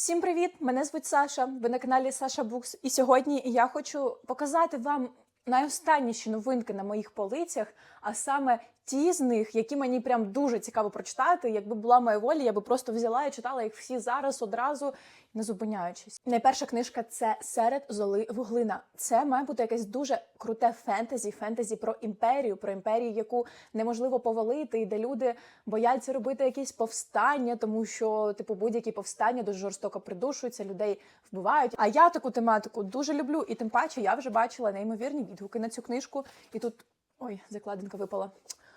Всім привіт! Мене звуть Саша. Ви на каналі Саша Букс. І сьогодні я хочу показати вам найостанніші новинки на моїх полицях, а саме ті з них, які мені прям дуже цікаво прочитати. Якби була моя воля, я би просто взяла і читала їх всі зараз одразу, не зупиняючись. Найперша книжка це Серед золи вуглина. Це має бути якесь дуже круте фентезі, фентезі про імперію, про імперію, яку неможливо повалити, і де люди бояться робити якісь повстання, тому що типу будь-які повстання дуже жорстоко придушуються, людей вбивають. А я таку тематику дуже люблю, і тим паче я вже бачила неймовірні відгуки на цю книжку. І тут ой, закладинка випала.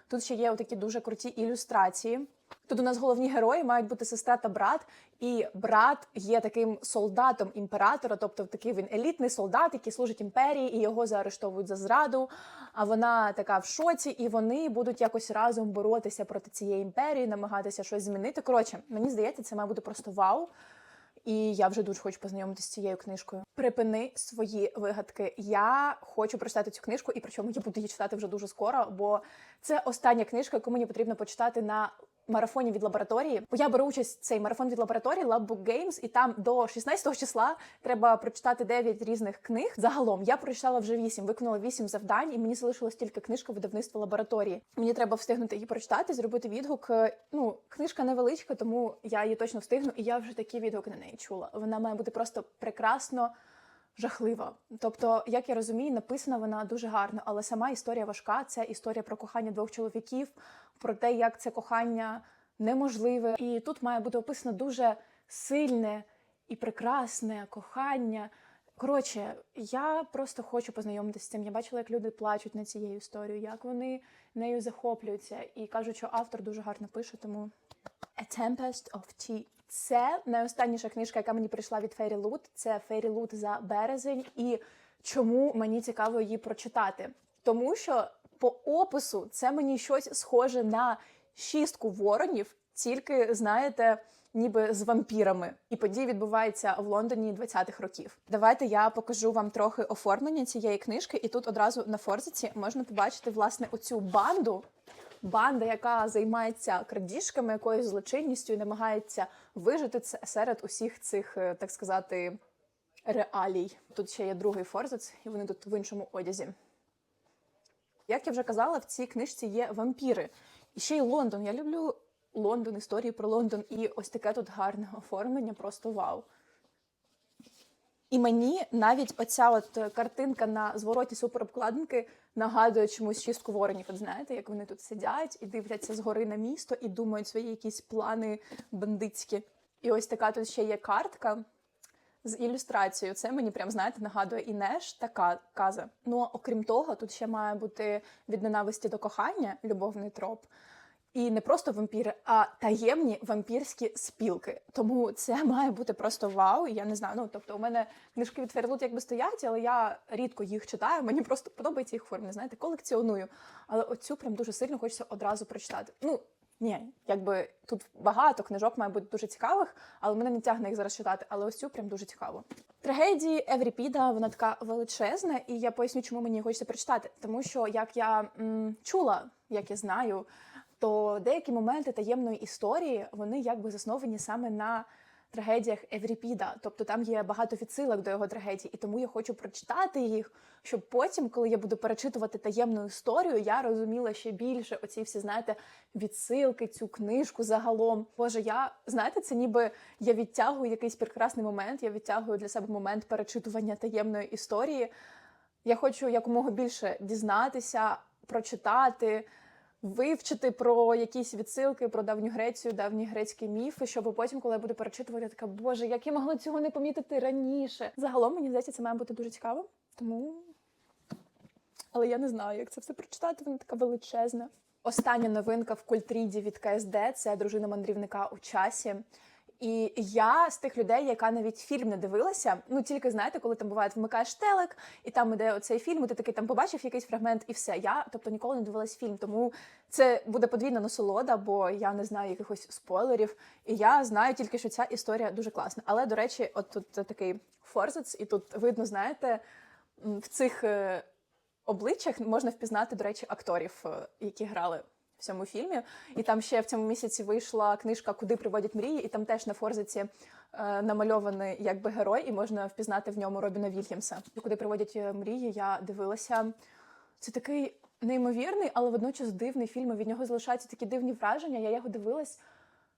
Тут ще є такі дуже круті ілюстрації. Тут у нас головні герої мають бути сестра та брат, і брат є таким солдатом імператора, тобто такий він елітний солдат, який служить імперії, і його заарештовують за зраду. А вона така в шоці, і вони будуть якось разом боротися проти цієї імперії, намагатися щось змінити. Коротше, мені здається, це має бути просто вау. І я вже дуже хочу познайомитися з цією книжкою. Припини свої вигадки. Я хочу прочитати цю книжку, і причому я буду її читати вже дуже скоро, бо це остання книжка, яку мені потрібно почитати на марафоні від лабораторії. Бо я беру участь в цей марафон від лабораторії Labbook Games, і там до 16 числа треба прочитати 9 різних книг. Загалом я прочитала вже 8, виконала 8 завдань, і мені залишилась тільки книжка видавництва лабораторії. Мені треба встигнути її прочитати, зробити відгук. Ну, книжка невеличка, тому я її точно встигну, і я вже такі відгуки на неї чула. Вона має бути просто прекрасно. Жахлива. Тобто, як я розумію, написана вона дуже гарно, але сама історія важка. Це історія про кохання двох чоловіків, про те, як це кохання неможливе. І тут має бути описано дуже сильне і прекрасне кохання. Коротше, я просто хочу познайомитися з цим. Я бачила, як люди плачуть над цією історією, як вони нею захоплюються, і кажуть, що автор дуже гарно пише, тому A Tempest of Tea. Це найостанніша книжка, яка мені прийшла від Фейрі Лут. Це Фейрі Лут за березень. І чому мені цікаво її прочитати? Тому що по опису це мені щось схоже на шістку воронів, тільки знаєте. Ніби з вампірами, і події відбуваються в Лондоні 20-х років. Давайте я покажу вам трохи оформлення цієї книжки, і тут одразу на форзиці можна побачити власне оцю банду. Банда, яка займається крадіжками, якоюсь злочинністю і намагається вижити серед усіх цих, е, так сказати, реалій. Тут ще є другий форзиц, і вони тут в іншому одязі. Як я вже казала, в цій книжці є вампіри. І ще й Лондон. Я люблю Лондон, історії про Лондон. І ось таке тут гарне оформлення, просто вау. І мені навіть оця от картинка на звороті суперобкладинки нагадує чомусь шістку воронів. От знаєте, як вони тут сидять і дивляться згори на місто і думають свої якісь плани бандитські. І ось така тут ще є картка з ілюстрацією. Це мені прям знаєте нагадує Інеш та Ка- каза. Ну окрім того, тут ще має бути від ненависті до кохання, любовний троп. І не просто вампіри, а таємні вампірські спілки. Тому це має бути просто вау. Я не знаю. Ну тобто, у мене книжки від Ферлут якби стоять, але я рідко їх читаю. Мені просто подобається їх форма, знаєте, колекціоную. Але оцю прям дуже сильно хочеться одразу прочитати. Ну ні, якби тут багато книжок має бути дуже цікавих, але мене не тягне їх зараз читати. Але ось цю прям дуже цікаво. Трагедії Евріпіда вона така величезна, і я поясню, чому мені хочеться прочитати. Тому що як я м, чула, як я знаю то деякі моменти таємної історії вони якби засновані саме на трагедіях Евріпіда. Тобто там є багато відсилок до його трагедії, і тому я хочу прочитати їх, щоб потім, коли я буду перечитувати таємну історію, я розуміла ще більше оці всі, знаєте, відсилки, цю книжку загалом. Боже, я знаєте, це ніби я відтягую якийсь прекрасний момент, я відтягую для себе момент перечитування таємної історії. Я хочу якомога більше дізнатися, прочитати вивчити про якісь відсилки про давню Грецію, давні грецькі міфи, щоб потім, коли я буду перечитувати, я така боже, як я могла цього не помітити раніше. Загалом мені здається, це має бути дуже цікаво, тому. Але я не знаю, як це все прочитати. Вона така величезна. Остання новинка в культріді від КСД це дружина мандрівника у часі. І я з тих людей, яка навіть фільм не дивилася. Ну тільки знаєте, коли там буває, вмикаєш телек, і там іде оцей фільм, і ти такий там побачив якийсь фрагмент, і все. Я тобто ніколи не дивилась фільм, тому це буде подвійна насолода, бо я не знаю якихось спойлерів. І я знаю тільки, що ця історія дуже класна. Але до речі, от тут такий форзиц, і тут видно, знаєте, в цих е, обличчях можна впізнати, до речі, акторів, е, які грали цьому фільмі. І там ще в цьому місяці вийшла книжка Куди приводять мрії, і там теж на форзиці е, намальований якби герой, і можна впізнати в ньому Робіна Вільямса. Куди приводять е, мрії, я дивилася. Це такий неймовірний, але водночас дивний фільм. Від нього залишаються такі дивні враження. Я його дивилась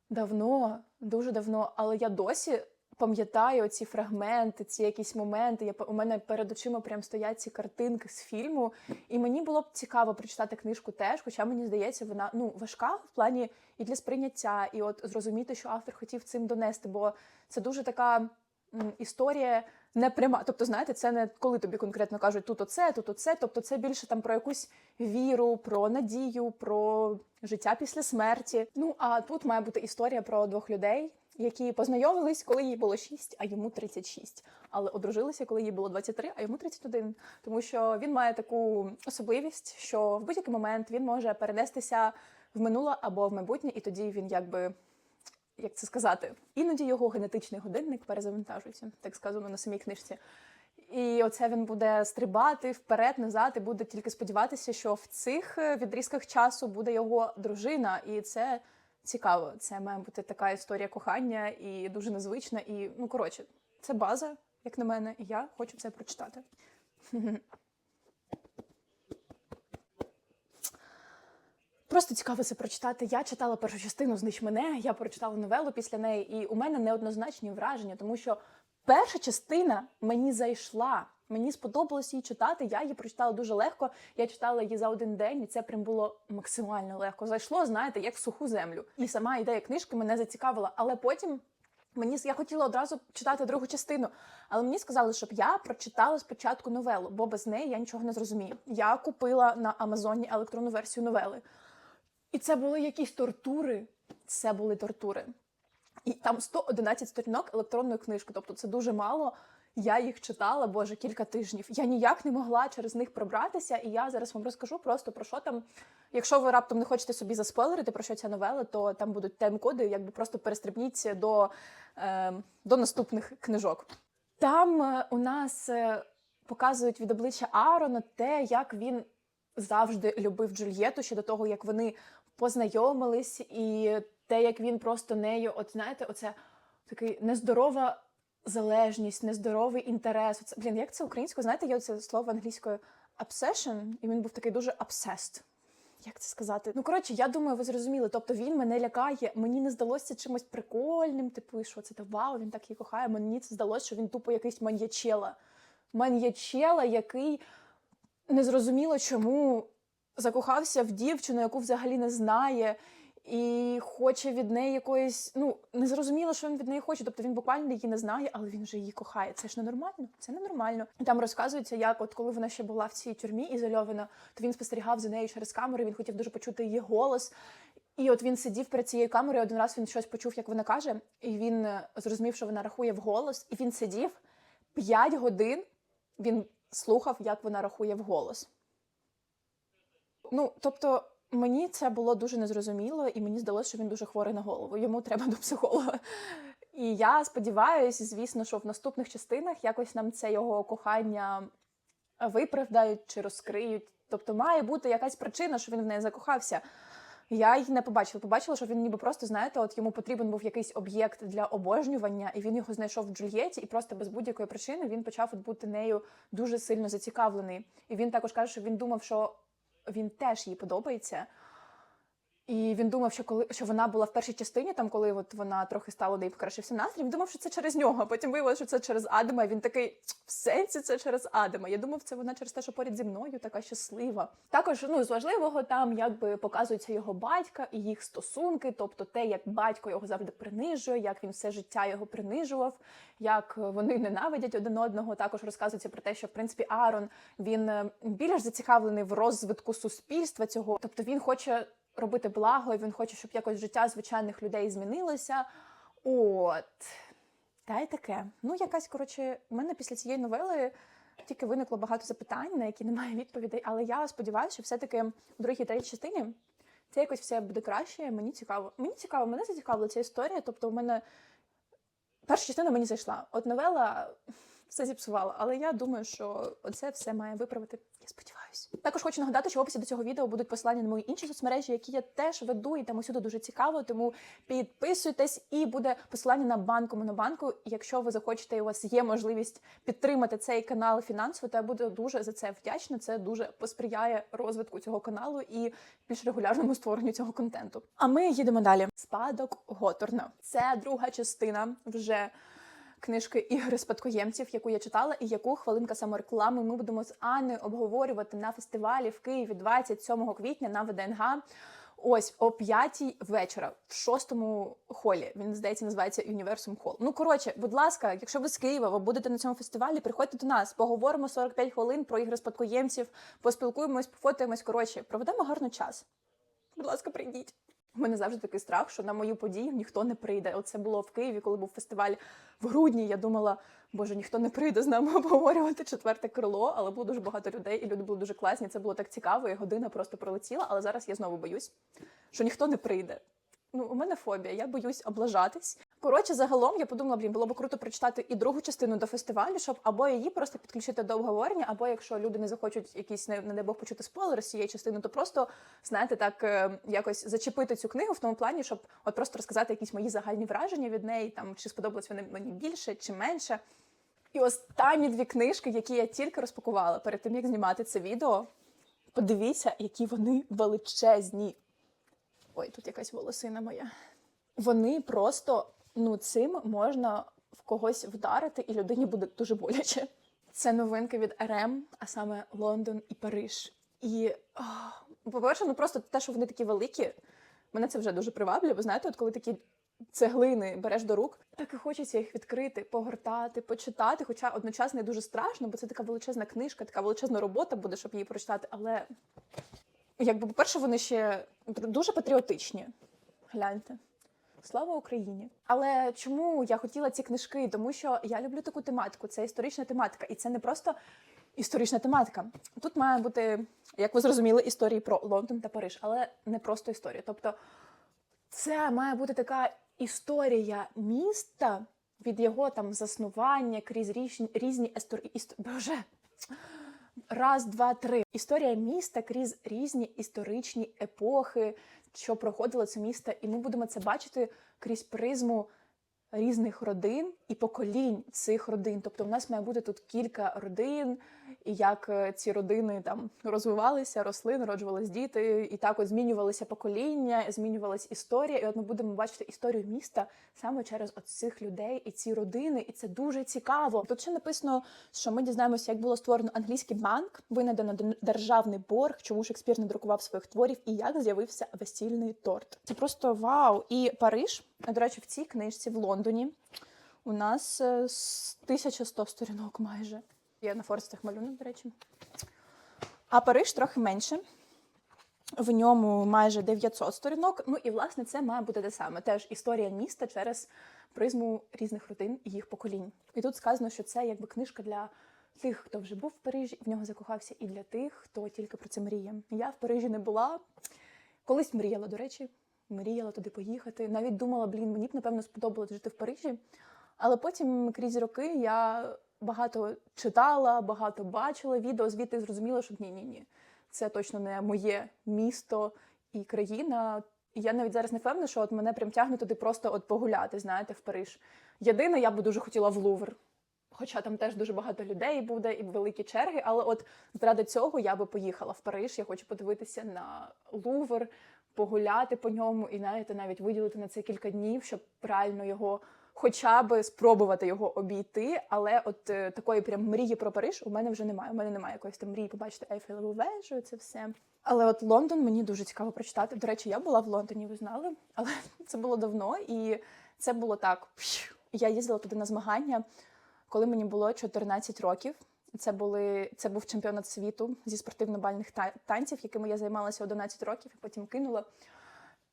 давно, дуже давно, але я досі пам'ятаю ці фрагменти, ці якісь моменти. Я у мене перед очима прям стоять ці картинки з фільму. І мені було б цікаво прочитати книжку теж, хоча мені здається, вона ну важка в плані і для сприйняття, і от зрозуміти, що автор хотів цим донести, бо це дуже така історія не пряма. Тобто, знаєте, це не коли тобі конкретно кажуть тут оце, тут оце. Тобто, це більше там про якусь віру, про надію, про життя після смерті. Ну а тут має бути історія про двох людей. Які познайомились, коли їй було 6, а йому 36. Але одружилися, коли їй було 23, а йому 31. Тому що він має таку особливість, що в будь-який момент він може перенестися в минуле або в майбутнє, і тоді він якби як це сказати, іноді його генетичний годинник перезавантажується, так сказано на самій книжці. І оце він буде стрибати вперед, назад, і буде тільки сподіватися, що в цих е, відрізках часу буде його дружина, і це цікаво. Це має бути така історія кохання і дуже незвична. І ну коротше, це база, як на мене, і я хочу це прочитати. Просто цікаво це прочитати. Я читала першу частину Знищ мене, я прочитала новелу після неї, і у мене неоднозначні враження, тому що перша частина мені зайшла. Мені сподобалось її читати. Я її прочитала дуже легко. Я читала її за один день, і це прям було максимально легко. Зайшло, знаєте, як в суху землю. І сама ідея книжки мене зацікавила. Але потім мені я хотіла одразу читати другу частину, але мені сказали, щоб я прочитала спочатку новелу, бо без неї я нічого не зрозумію. Я купила на Амазоні електронну версію новели. І це були якісь тортури. Це були тортури. І там 111 сторінок електронної книжки, тобто це дуже мало. Я їх читала, боже, кілька тижнів. Я ніяк не могла через них пробратися, і я зараз вам розкажу просто про що там. Якщо ви раптом не хочете собі заспойлерити, про що ця новела, то там будуть тайм-коди, якби просто перестрибніть до, е, до наступних книжок. Там е, у нас е, показують від обличчя Аарона те, як він завжди любив Джульєту ще до того, як вони познайомились, і те, як він просто нею, от знаєте, оце такий нездорова залежність, нездоровий інтерес. Оце, блін, як це українською? Знаєте, є це слово англійською obsession, і він був такий дуже obsessed. Як це сказати? Ну коротше, я думаю, ви зрозуміли. Тобто він мене лякає. Мені не здалося чимось прикольним. Типу, що це та вау, він так її кохає. Мені це здалося, що він тупо якийсь маньячела. Маньячела, який незрозуміло чому закохався в дівчину, яку взагалі не знає, і хоче від неї якоїсь. Ну, не зрозуміло, що він від неї хоче. Тобто він буквально її не знає, але він вже її кохає. Це ж ненормально. Це ненормально. І Там розказується, як от коли вона ще була в цій тюрмі ізольована, то він спостерігав за нею через камеру. Він хотів дуже почути її голос. І от він сидів перед цією камерою. Один раз він щось почув, як вона каже, і він е, зрозумів, що вона рахує вголос. І він сидів 5 годин. Він слухав, як вона рахує вголос. Ну, тобто, мені це було дуже незрозуміло, і мені здалося, що він дуже хворий на голову. Йому треба до психолога. І я сподіваюся, звісно, що в наступних частинах якось нам це його кохання виправдають чи розкриють. Тобто має бути якась причина, що він в неї закохався. Я її не побачила. Побачила, що він ніби просто, знаєте, от йому потрібен був якийсь об'єкт для обожнювання, і він його знайшов в Джульєті, і просто без будь-якої причини він почав от бути нею дуже сильно зацікавлений. І він також каже, що він думав, що він теж їй подобається. І він думав, що коли що вона була в першій частині, там коли от вона трохи стала неї покращився настрій, він думав, що це через нього. а Потім виявилося, що це через Адама. І він такий в сенсі це через Адама. Я думав, це вона через те, що поряд зі мною така щаслива. Також ну з важливого там якби показується його батька і їх стосунки, тобто те, як батько його завжди принижує, як він все життя його принижував, як вони ненавидять один одного. Також розказується про те, що в принципі Аарон він е, більш зацікавлений в розвитку суспільства цього, тобто він хоче робити благо, і він хоче, щоб якось життя звичайних людей змінилося. От. Та й таке. Ну, якась, коротше, в мене після цієї новели тільки виникло багато запитань, на які немає відповідей. Але я сподіваюся, що все-таки в другій третій частині це якось все буде краще. Мені цікаво. Мені цікаво, мене зацікавила ця історія. Тобто, у мене перша частина мені зайшла. От новела все зіпсувала. Але я думаю, що це все має виправити. Я сподіваюся. Також хочу нагадати, що в описі до цього відео будуть посилання на мої інші соцмережі, які я теж веду, і там усюди дуже цікаво. Тому підписуйтесь, і буде посилання на банку Монобанку. Якщо ви захочете, і у вас є можливість підтримати цей канал фінансово, то я буду дуже за це вдячна. Це дуже посприяє розвитку цього каналу і більш регулярному створенню цього контенту. А ми їдемо далі. Спадок Готорна. Це друга частина вже книжки ігри спадкоємців, яку я читала, і яку хвилинка самореклами ми будемо з Анною обговорювати на фестивалі в Києві 27 квітня на ВДНГ. Ось о п'ятій вечора в шостому холі. Він здається, називається Universum Hall. Ну коротше, будь ласка, якщо ви з Києва, ви будете на цьому фестивалі, приходьте до нас, поговоримо 45 хвилин про ігри спадкоємців, поспілкуємось, пофотаємось. Коротше, проведемо гарний час. Будь ласка, прийдіть. У мене завжди такий страх, що на мою подію ніхто не прийде. Оце було в Києві, коли був фестиваль в грудні. Я думала, боже, ніхто не прийде з нами обговорювати четверте крило, але було дуже багато людей, і люди були дуже класні. Це було так цікаво, і година просто пролетіла. Але зараз я знову боюсь, що ніхто не прийде. Ну, у мене фобія, я боюсь облажатись. Коротше, загалом я подумала, блін, було б круто прочитати і другу частину до фестивалю, щоб або її просто підключити до обговорення, або якщо люди не захочуть якісь не, не дай Бог почути спойлери з цієї частини, то просто знаєте, так е, якось зачепити цю книгу в тому плані, щоб от просто розказати якісь мої загальні враження від неї, там чи сподобались вони мені більше чи менше. І останні дві книжки, які я тільки розпакувала перед тим, як знімати це відео. Подивіться, які вони величезні. Ой, тут якась волосина моя. Вони просто ну цим можна в когось вдарити, і людині буде дуже боляче. Це новинки від РМ, а саме Лондон і Париж. І по-перше, ну просто те, що вони такі великі, мене це вже дуже приваблює. Ви знаєте, от коли такі цеглини береш до рук, так і хочеться їх відкрити, погортати, почитати. Хоча одночасно і дуже страшно, бо це така величезна книжка, така величезна робота буде, щоб її прочитати. Але якби, по-перше, вони ще дуже патріотичні. Гляньте. Слава Україні! Але чому я хотіла ці книжки? Тому що я люблю таку тематику. Це історична тематика, і це не просто історична тематика. Тут має бути, як ви зрозуміли, історії про Лондон та Париж, але не просто історія. Тобто, це має бути така історія міста від його там заснування крізь різні, різні історії. Істо... Боже. Раз, два, три. Історія міста крізь різні історичні епохи, що проходило це місто, і ми будемо це бачити крізь призму різних родин і поколінь цих родин. Тобто, в нас має бути тут кілька родин, і як е, ці родини там розвивалися, росли, народжувались діти, і так от змінювалися покоління, змінювалась історія. І от ми будемо бачити історію міста саме через от цих людей і ці родини, і це дуже цікаво. Тут ще написано, що ми дізнаємося, як було створено англійський банк, винайдено державний борг, чому Шекспір не друкував своїх творів, і як з'явився весільний торт. Це просто вау! І Париж, до речі, в цій книжці в Лондоні. У нас е, с- 1100 сторінок майже. Я на форстах малюнок, до речі. А Париж трохи менше. В ньому майже 900 сторінок. Ну і власне це має бути те саме. Теж історія міста через призму різних родин і їх поколінь. І тут сказано, що це якби книжка для тих, хто вже був в Парижі, в нього закохався, і для тих, хто тільки про це мріє. Я в Парижі не була. Колись мріяла, до речі, мріяла туди поїхати. Навіть думала, блін, мені б напевно сподобалось жити в Парижі. Але потім крізь роки я багато читала, багато бачила відео, звідти зрозуміла, що ні, ні, ні, це точно не моє місто і країна. І я навіть зараз не впевнена, що от мене прям тягне туди просто от погуляти, знаєте, в Париж. Єдине, я би дуже хотіла в Лувр. Хоча там теж дуже багато людей буде і великі черги, але от заради цього я би поїхала в Париж. Я хочу подивитися на Лувр, погуляти по ньому і навіть навіть виділити на це кілька днів, щоб реально його хоча би спробувати його обійти. Але от е, такої прям мрії про Париж у мене вже немає. У мене немає якоїсь там мрії побачити Ейфелеву вежу, це все. Але от Лондон мені дуже цікаво прочитати. До речі, я була в Лондоні, ви знали, але це було давно, і це було так. Я їздила туди на змагання, коли мені було 14 років. Це були це був чемпіонат світу зі спортивно-бальних та- танців, якими я займалася 11 років, і потім кинула.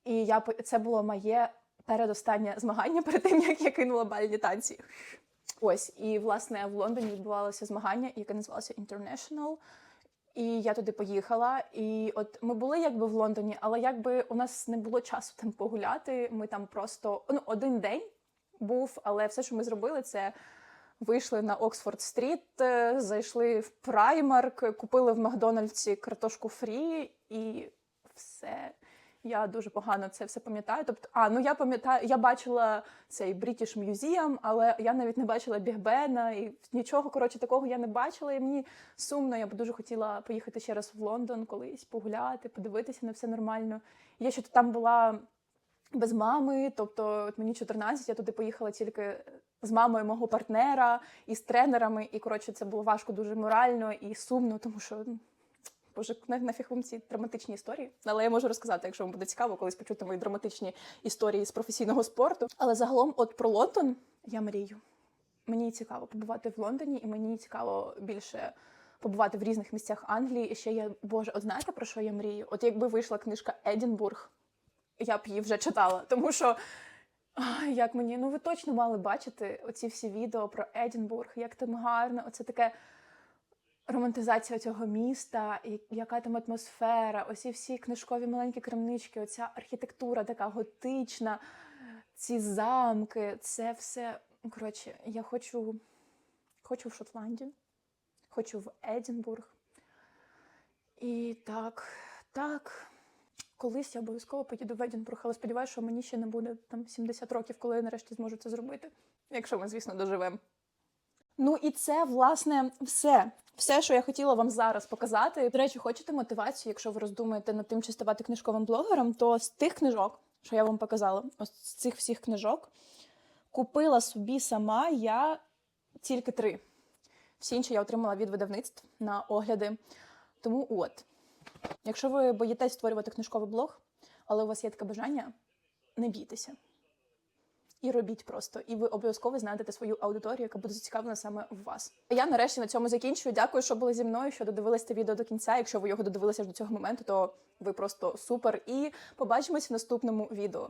І я це було моє передостаннє змагання перед тим, як я кинула бальні танці. Ось, і власне в Лондоні відбувалося змагання, яке називалося International. І я туди поїхала. І от ми були якби в Лондоні, але якби у нас не було часу там погуляти. Ми там просто ну, один день був, але все, що ми зробили, це вийшли на Оксфорд Стріт, е, зайшли в Праймарк, купили в Макдональдсі картошку фрі і все. Я дуже погано це все пам'ятаю. Тобто, а ну я пам'ятаю, я бачила цей British Museum, але я навіть не бачила Біг Бена і нічого коротше такого я не бачила. І мені сумно. Я б дуже хотіла поїхати ще раз в Лондон колись погуляти, подивитися на все нормально. Я ще там була без мами, тобто от мені 14, я туди поїхала тільки з мамою мого партнера і з тренерами. І коротше, це було важко дуже морально і сумно, тому що. Боже, на- нафіг вам ці драматичні історії. Але я можу розказати, якщо вам буде цікаво, колись почути мої драматичні історії з професійного спорту. Але загалом, от про Лондон я мрію. Мені цікаво побувати в Лондоні, і мені цікаво більше побувати в різних місцях Англії. І ще я, Боже, от знаєте про що я мрію? От якби вийшла книжка Едінбург, я б її вже читала, тому що. Як мені, ну ви точно мали бачити оці всі відео про Едінбург, як там гарно, оце таке романтизація цього міста, і яка там атмосфера, оці всі книжкові маленькі крамнички, оця архітектура така готична, ці замки, це все. Коротше, я хочу, хочу в Шотландію, хочу в Едінбург. І так, так. Колись я обов'язково поїду в Едінбург, але сподіваюся, що мені ще не буде там 70 років, коли я нарешті зможу це зробити. Якщо ми, звісно, доживемо. Ну і це власне все. Все, що я хотіла вам зараз показати. До речі, хочете мотивацію, якщо ви роздумуєте над тим, чи ставати книжковим блогером, то з тих книжок, що я вам показала, ось з цих всіх книжок, купила собі сама я тільки три. Всі інші я отримала від видавництв на огляди. Тому от, якщо ви боїтесь створювати книжковий блог, але у вас є таке бажання, не бійтеся. І робіть просто, і ви обов'язково знайдете свою аудиторію, яка буде зацікавлена саме в вас. Я нарешті на цьому закінчую. Дякую, що були зі мною, що додивились це відео до кінця. Якщо ви його додивилися до цього моменту, то ви просто супер. І побачимось в наступному відео.